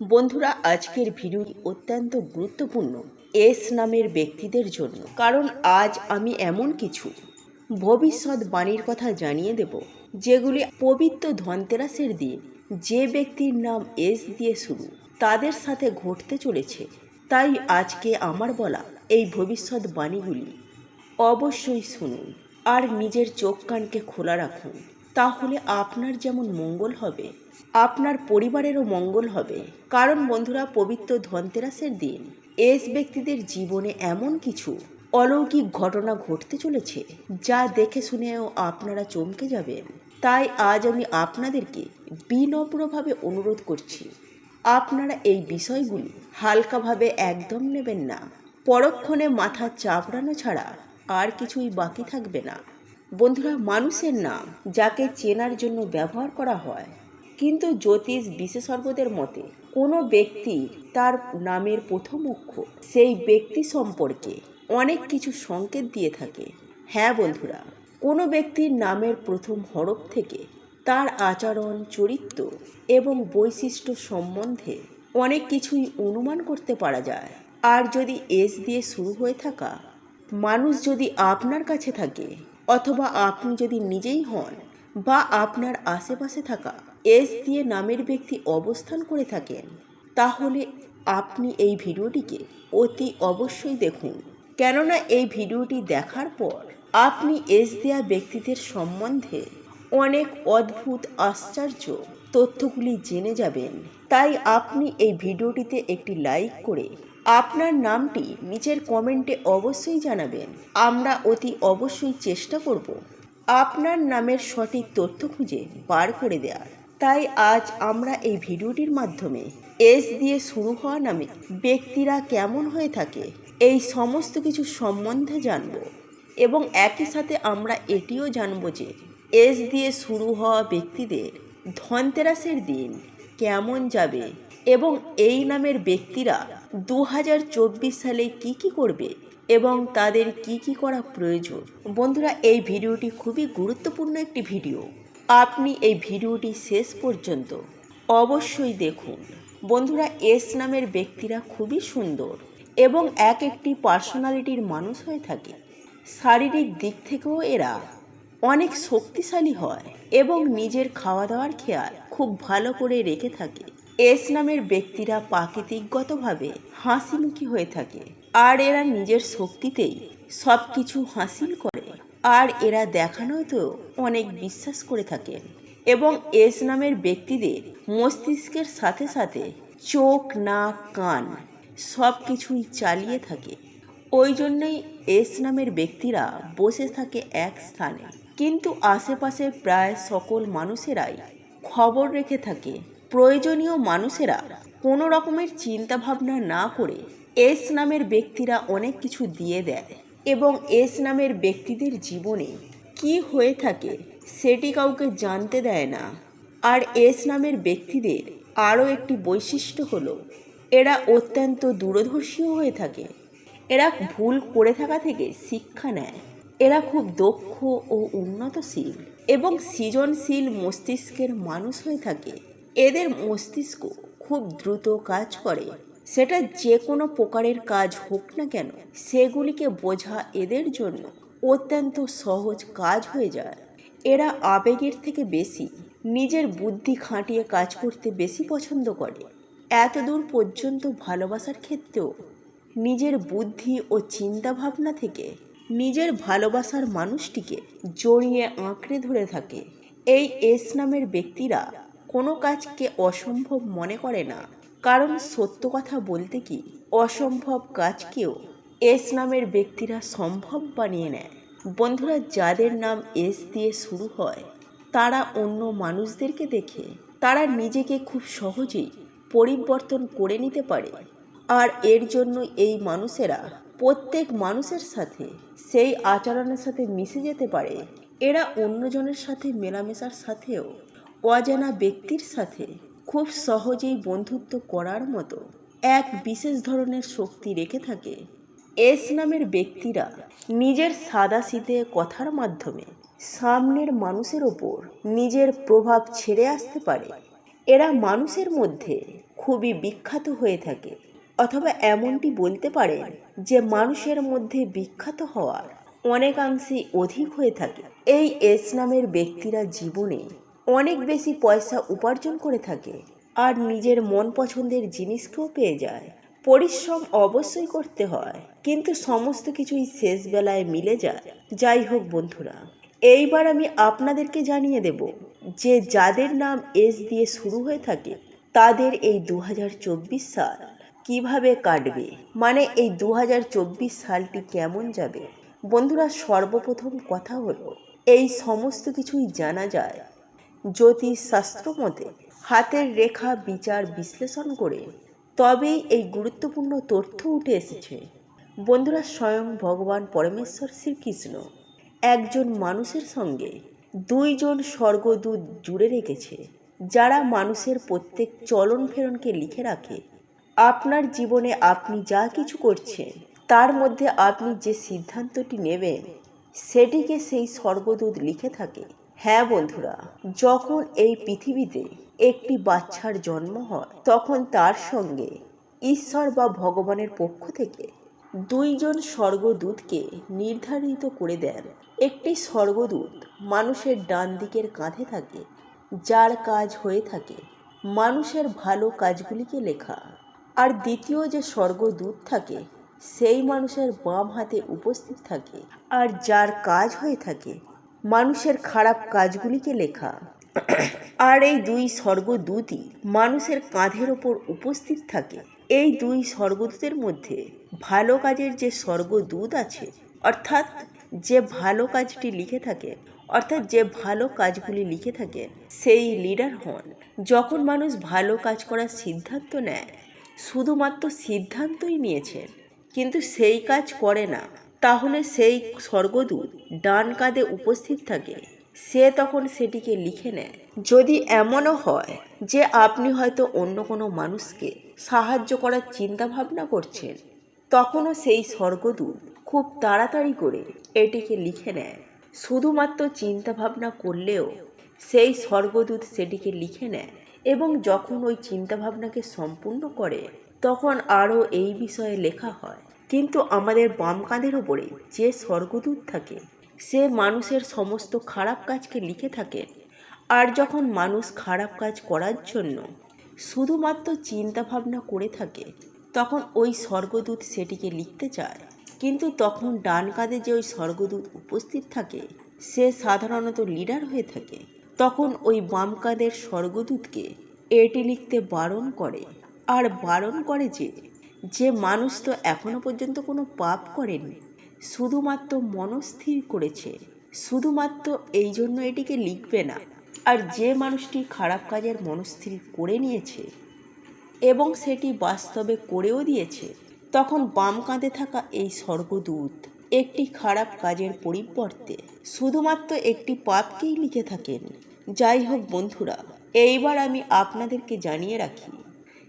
বন্ধুরা, আজকের ভিডিওটি অত্যন্ত গুরুত্বপূর্ণ। এস নামের ব্যক্তিদের জন্য। কারণ আজ আমি এমন কিছু ভবিষ্যৎ বাণীর কথা জানিয়ে দেব, যেগুলি পবিত্র ধনতেরাসের দিন যে ব্যক্তির নাম এস দিয়ে শুরু, তাদের সাথে ঘটতে চলেছে। তাই আজকে আমার বলা এই ভবিষ্যৎ বাণীগুলি অবশ্যই শুনুন আর নিজের চোখ কানকে খোলা রাখুন। তাহলে আপনার যেমন মঙ্গল হবে আপনার পরিবারেরও মঙ্গল হবে। কারণ বন্ধুরা, পবিত্র ধনতেরাসের দিন, এস ব্যক্তিদের জীবনে এমন কিছু অলৌকিক ঘটনা ঘটতে চলেছে, যা দেখে শুনেও আপনারা চমকে যাবেন। তাই আজ আমি আপনাদেরকে বিনম্রভাবে অনুরোধ করছি, আপনারা এই বিষয়গুলি হালকাভাবে একদম নেবেন না। পরক্ষণে মাথা চাপড়ানো ছাড়া আর কিছুই বাকি থাকবে না। বন্ধুরা, মানুষের নাম যাকে চেনার জন্য ব্যবহার করা হয় কিন্তু জ্যোতিষ বিশেষজ্ঞদের মতে, কোনো ব্যক্তি তার নামের প্রথম অক্ষর সেই ব্যক্তি সম্পর্কে অনেক কিছু সংকেত দিয়ে থাকে। হ্যাঁ বন্ধুরা, কোনো ব্যক্তির নামের প্রথম হরফ থেকে তার আচরণ, চরিত্র এবং বৈশিষ্ট্য সম্বন্ধে অনেক কিছুই অনুমান করতে পারা যায়। আর যদি এস দিয়ে শুরু হয়ে থাকা মানুষ যদি আপনার কাছে থাকে, অথবা আপনি যদি নিজেই হন বা আপনার আশেপাশে থাকা এস দিয়ে নামের ব্যক্তি অবস্থান করে থাকেন। তাহলে আপনি এই ভিডিওটিকে অতি অবশ্যই দেখুন। কেননা এই ভিডিওটি দেখার পর আপনি এস দেয়া ব্যক্তিদের সম্বন্ধে অনেক অদ্ভুত, আশ্চর্য তথ্যগুলি জেনে যাবেন। তাই আপনি এই ভিডিওটিতে একটি লাইক করে আপনার নামটি নিচের কমেন্টে অবশ্যই জানাবেন। আমরা অতি অবশ্যই চেষ্টা করব আপনার নামের সঠিক তথ্য খুঁজে বার করে দেওয়ার তাই আজ আমরা এই ভিডিওটির মাধ্যমে এস দিয়ে শুরু হওয়া নামে ব্যক্তিরা কেমন হয়ে থাকে এই সমস্ত কিছু সম্বন্ধে জানব। এবং একই সাথে আমরা এটিও জানব যে এস দিয়ে শুরু হওয়া ব্যক্তিদের ধনতেরাসের দিন কেমন যাবে এবং এই নামের ব্যক্তিরা দু হাজার চব্বিশ সালে কি কি করবে এবং তাদের কি কি করা প্রয়োজন। বন্ধুরা, এই ভিডিওটি খুবই গুরুত্বপূর্ণ একটি ভিডিও। আপনি এই ভিডিওটি শেষ পর্যন্ত অবশ্যই দেখুন। বন্ধুরা, এস নামের ব্যক্তিরা খুবই সুন্দর এবং এক একটি পার্সোনালিটির মানুষ হয়ে থাকে। শারীরিক দিক থেকেও এরা অনেক শক্তিশালী হয় এবং নিজের খাওয়া দাওয়ার খেয়াল খুব ভালো করে রেখে থাকে। এস নামের ব্যক্তিরা প্রাকৃতিকগতভাবে হাসিমুখী হয়ে থাকে আর এরা নিজের শক্তিতেই সব কিছু হাসিল করে। আর এরা দেখানোতে অনেক বিশ্বাস করে থাকেন এবং এস নামের ব্যক্তিদের মস্তিষ্কের সাথে সাথে চোখ, নাক, কান সব কিছুই চালিয়ে থাকে। ওই জন্যই এস নামের ব্যক্তিরা বসে থাকে এক স্থানে। কিন্তু আশেপাশের প্রায় সকল মানুষেরাই খবর রেখে থাকে। প্রয়োজনীয় মানুষেরা কোনো রকমের চিন্তা ভাবনা না করে এস নামের ব্যক্তিরা অনেক কিছু দিয়ে দেয়। এবং এস নামের ব্যক্তিদের জীবনে কি হয়ে থাকে সেটি কাউকে জানতে দেয় না। আর এস নামের ব্যক্তিদের আরও একটি বৈশিষ্ট্য হলো, এরা অত্যন্ত দূরদর্শীও হয়ে থাকে। এরা ভুল করে থাকা থেকে শিক্ষা নেয়। এরা খুব দক্ষ ও উন্নতশীল এবং সৃজনশীল মস্তিষ্কের মানুষ হয়ে থাকে। এদের মস্তিষ্ক খুব দ্রুত কাজ করে। সেটা যে কোনো প্রকারের কাজ হোক না কেন, সেগুলিকে বোঝা এদের জন্য অত্যন্ত সহজ কাজ হয়ে যায়। এরা আবেগের থেকে বেশি, নিজের বুদ্ধি খাটিয়ে কাজ করতে বেশি পছন্দ করে। এতদূর পর্যন্ত ভালোবাসার ক্ষেত্রেও, নিজের বুদ্ধি ও চিন্তাভাবনা থেকে নিজের ভালোবাসার মানুষটিকে জড়িয়ে আঁকড়ে ধরে থাকে। এই এস নামের ব্যক্তিরা কোনো কাজকে অসম্ভব মনে করে না। কারণ সত্য কথা বলতে কি অসম্ভব কাজকেও এস নামের ব্যক্তিরা সম্ভব বানিয়ে নেয়। বন্ধুরা, যাদের নাম এস দিয়ে শুরু হয়, তারা অন্য মানুষদেরকে দেখে তারা নিজেকে খুব সহজেই পরিবর্তন করে নিতে পারে। আর এর জন্য এই মানুষেরা প্রত্যেক মানুষের সাথে সেই আচরণের সাথে মিশে যেতে পারে। এরা অন্যজনের সাথে মেলামেশার সাথেও অজানা ব্যক্তির সাথে খুব সহজেই বন্ধুত্ব করার মতো এক বিশেষ ধরনের শক্তি রেখে থাকে। এস নামের ব্যক্তিরা নিজের সাদাসিদে কথার মাধ্যমে সামনের মানুষের ওপর নিজের প্রভাব ছেড়ে আসতে পারে। এরা মানুষের মধ্যে খুবই বিখ্যাত হয়ে থাকে। অথবা এমনটি বলতে পারেন যে মানুষের মধ্যে বিখ্যাত হওয়ার অনেকাংশেই অধিক হয়ে থাকে। এই এস নামের ব্যক্তিরা জীবনে অনেক বেশি পয়সা উপার্জন করে থাকে আর নিজের মন পছন্দের জিনিসকেও পেয়ে যায়। পরিশ্রম অবশ্যই করতে হয়, কিন্তু সমস্ত কিছুই শেষ বেলায় মিলে যায়। যাই হোক বন্ধুরা, এইবার আমি আপনাদেরকে জানিয়ে দেব যে যাদের নাম এস দিয়ে শুরু হয়ে থাকে, তাদের এই দু হাজার চব্বিশ সাল কীভাবে কাটবে? মানে এই দু হাজার চব্বিশ সালটি কেমন যাবে? বন্ধুরা, সর্বপ্রথম কথা হলো, এই সমস্ত কিছুই জানা যায় জ্যোতিষ শাস্ত্র মতে হাতের রেখা বিচার বিশ্লেষণ করে, তবেই এই গুরুত্বপূর্ণ তথ্য উঠে এসেছে। বন্ধুরা, স্বয়ং ভগবান পরমেশ্বর শ্রীকৃষ্ণ একজন মানুষের সঙ্গে দুইজন স্বর্গদূত জুড়ে রেখেছে, যারা মানুষের প্রত্যেক চলন ফেরনকে লিখে রাখে। আপনার জীবনে আপনি যা কিছু করছেন, তার মধ্যে আপনি যে সিদ্ধান্তটি নেবেন, সেটিকে সেই স্বর্গদূত লিখে থাকে। হ্যাঁ বন্ধুরা, যখন এই পৃথিবীতে একটি বাচ্চার জন্ম হয়, তখন তার সঙ্গে ঈশ্বর বা ভগবানের পক্ষ থেকে দুইজন স্বর্গদূতকে নির্ধারিত করে দেন। একটি স্বর্গদূত মানুষের ডান দিকের কাঁধে থাকে, যার কাজ হয়ে থাকে মানুষের ভালো কাজগুলিকে লেখা। আর দ্বিতীয় যে স্বর্গদূত থাকে, সেই মানুষের বাম হাতে উপস্থিত থাকে, আর যার কাজ হয়ে থাকে মানুষের খারাপ কাজগুলিকে লেখা। আর এই দুই স্বর্গদূতই মানুষের কাঁধের ওপর উপস্থিত থাকে। এই দুই স্বর্গদূতের মধ্যে ভালো কাজের যে স্বর্গদূত আছে, অর্থাৎ যে ভালো কাজটি লিখে থাকে, অর্থাৎ যে ভালো কাজগুলি লিখে থাকে, সেই লিডার হন। যখন মানুষ ভালো কাজ করার সিদ্ধান্ত নেয়, শুধুমাত্র সিদ্ধান্তই নিয়েছেন, কিন্তু সেই কাজ করে না। তাহলে সেই স্বর্গদূত ডান কাঁধে উপস্থিত থাকে। সে তখন সেটিকে লিখে নেয়, যদি এমনও হয় যে আপনি হয়তো অন্য কোনো মানুষকে সাহায্য করার চিন্তা ভাবনা করছেন, তখনও সেই স্বর্গদূত খুব তাড়াতাড়ি করে এটিকে লিখে নেয়। শুধুমাত্র চিন্তা ভাবনা করলেও সেই স্বর্গদূত সেটিকে লিখে নেয় এবং যখন ওই চিন্তাভাবনাকে সম্পূর্ণ করে, তখন আরও এই বিষয়ে লেখা হয় কিন্তু আমাদের বাম কাঁধের ওপরে যে স্বর্গদূত থাকে, সে মানুষের সমস্ত খারাপ কাজকে লিখে থাকে। আর যখন মানুষ খারাপ কাজ করার জন্য শুধুমাত্র চিন্তা ভাবনা করে থাকে, তখন ওই স্বর্গদূত সেটিকে লিখতে চায়। কিন্তু তখন ডান কাঁধে যে ওই স্বর্গদূত উপস্থিত থাকে, সে সাধারণত লিডার হয়ে থাকে। তখন ওই বাম কাঁধের স্বর্গদূতকে এটি লিখতে বারণ করে। আর বারণ করে যে যে মানুষ তো এখনও পর্যন্ত কোনো পাপ করেনি, শুধুমাত্র মনস্থির করেছে, শুধুমাত্র এই জন্য এটিকে লিখবে না। আর যে মানুষটি খারাপ কাজের মনস্থির করে নিয়েছে এবং সেটি বাস্তবে করেও দিয়েছে, তখন বাম কাঁধে থাকা এই স্বর্গদূত একটি খারাপ কাজের পরিবর্তে শুধুমাত্র একটি পাপকেই লিখে থাকেন। যাই হোক বন্ধুরা, এইবার আমি আপনাদেরকে জানিয়ে রাখি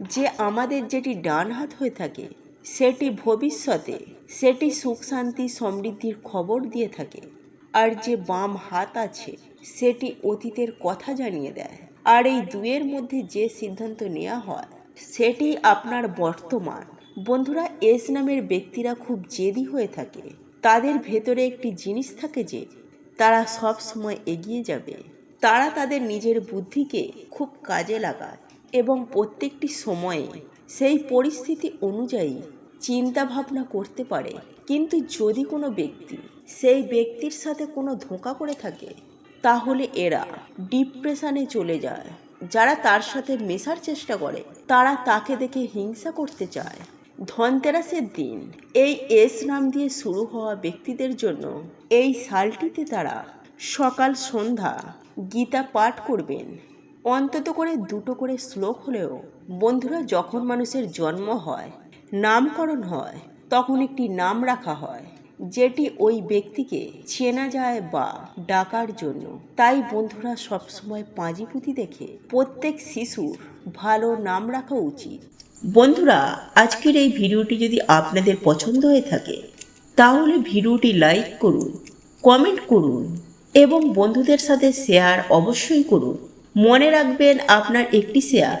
যে আমাদের যেটি ডান হাত হয়ে থাকে, সেটি ভবিষ্যতে সেটি সুখ শান্তি সমৃদ্ধির খবর দিয়ে থাকে। আর যে বাম হাত আছে, সেটি অতীতের কথা জানিয়ে দেয়। আর এই দুয়ের মধ্যে যে সিদ্ধান্ত নেওয়া হয়, সেটি আপনার বর্তমান। বন্ধুরা, এস নামের ব্যক্তিরা খুব জেদি হয়ে থাকে। তাদের ভেতরে একটি জিনিস থাকে যে, তারা সব সময় এগিয়ে যাবে। তারা তাদের নিজের বুদ্ধিকে খুব কাজে লাগায়। এবং প্রত্যেকটি সময়ে সেই পরিস্থিতি অনুযায়ী চিন্তা ভাবনা করতে পারে। কিন্তু যদি কোনো ব্যক্তি সেই ব্যক্তির সাথে কোনো ধোঁকা করে থাকে, তাহলে এরা ডিপ্রেশনে চলে যায়। যারা তার সাথে মেশার চেষ্টা করে, তারা তাকে দেখে হিংসা করতে চায়। ধনতেরাসের দিন এই এস নাম দিয়ে শুরু হওয়া ব্যক্তিদের জন্য এই সালটিতে তারা সকাল সন্ধ্যা গীতা পাঠ করবেন। অন্তত করে দুটো করে শ্লোক হলেও বন্ধুরা যখন মানুষের জন্ম হয়, নামকরণ হয়, তখন একটি নাম রাখা হয়, যেটি ওই ব্যক্তিকে চেনা যায় বা ডাকার জন্য। তাই বন্ধুরা সবসময় পাঁজি পুঁতি দেখে প্রত্যেক শিশুর ভালো নাম রাখা উচিত। বন্ধুরা, আজকের এই ভিডিওটি যদি আপনাদের পছন্দ হয়ে থাকে, তাহলে ভিডিওটি লাইক করুন, কমেন্ট করুন এবং বন্ধুদের সাথে শেয়ার অবশ্যই করুন। মনে রাখবেন, আপনার একটি শেয়ার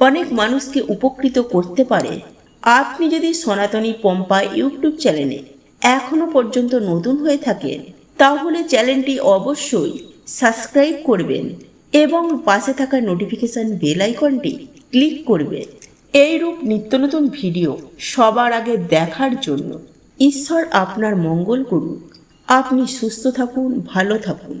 অনেক মানুষকে উপকৃত করতে পারে। আপনি যদি সনাতনী পম্পা ইউটিউব চ্যানেলে এখনও পর্যন্ত নতুন হয়ে থাকেন, তাহলে চ্যানেলটি অবশ্যই সাবস্ক্রাইব করবেন এবং পাশে থাকা নোটিফিকেশন বেল আইকনটি ক্লিক করবেন। এইরূপ নিত্য নতুন ভিডিও সবার আগে দেখার জন্য ঈশ্বর আপনার মঙ্গল করুক। আপনি সুস্থ থাকুন, ভালো থাকুন।